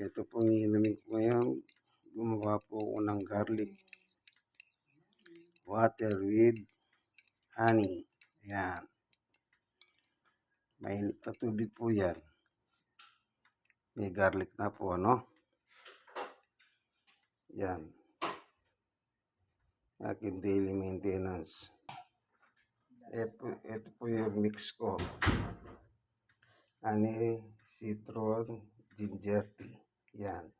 Ito pong iinumin ko ngayon. Gumawa po ako ng garlic water with honey. Ayan. Mainit na tubig po yan. May garlic na po, ano? Yan. Aking daily maintenance. Ito, ito po yung mix ko. Honey, citron, ginger tea. Yan.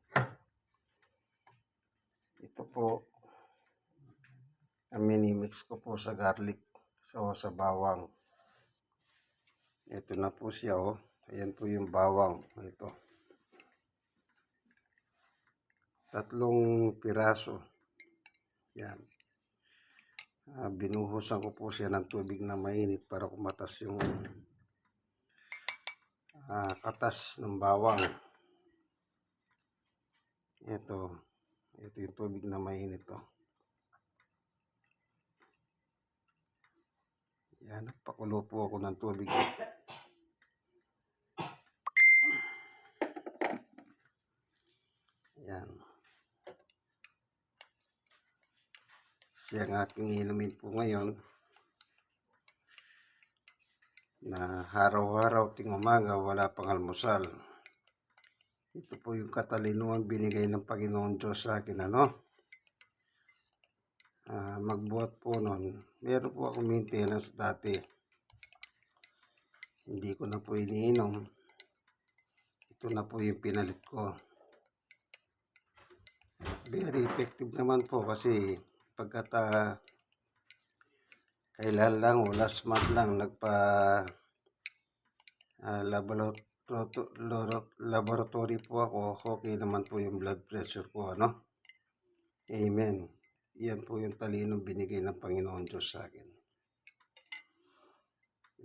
Ito po, ang mini-mix ko po sa garlic. So, sa bawang. Ito na po siya, oh. Ayan po yung bawang. Ito. Tatlong piraso. Yan. Ah, binuhusan ko po siya ng tubig na mainit para kumatas yung ah, katas ng bawang. Ito. Ito yung tubig na mainit, oh. Yan, nagpakulo po ako ng tubig. Yan. Siya ang aking inumin po ngayon na araw-araw ting umaga wala pang almusal. Ito po yung katalinuhan binigay ng Panginoon Diyos sa akin, ano? Ah, magbuhat po nun. Meron po ako maintenance dati. Hindi ko na po iniinom. Ito na po yung pinalit ko. Very effective naman po kasi pagkat ah, kailan lang o last month lang nagpa ah, laboratory, laboratory po ako. Okay naman po yung blood pressure ko, ano? Amen. Yan po yung talinong binigay ng Panginoon Diyos sa akin.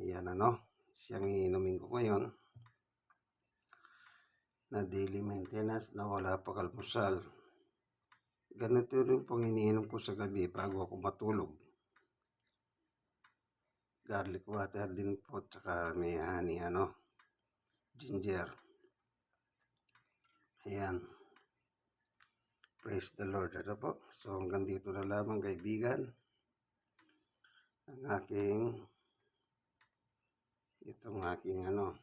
Yan ano, siyang iinumin ko ngayon na daily maintenance na wala pa kalmusal. Ganito rin pong iniinom ko sa gabi bago ako matulog. Garlic water din po, tsaka may honey, ano, ginger. Ayan. Praise the Lord. Ito po. So hanggang dito na lamang kaibigan. Ang aking itong aking ano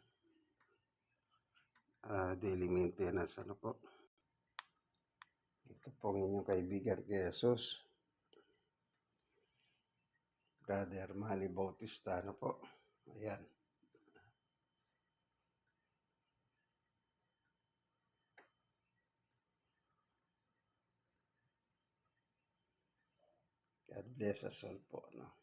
ah, daily maintenance ano po. Ito po ang inyong kaibigan kay Jesus. Brother Manny Bautista ano po. Ayan. Bless us all po. No?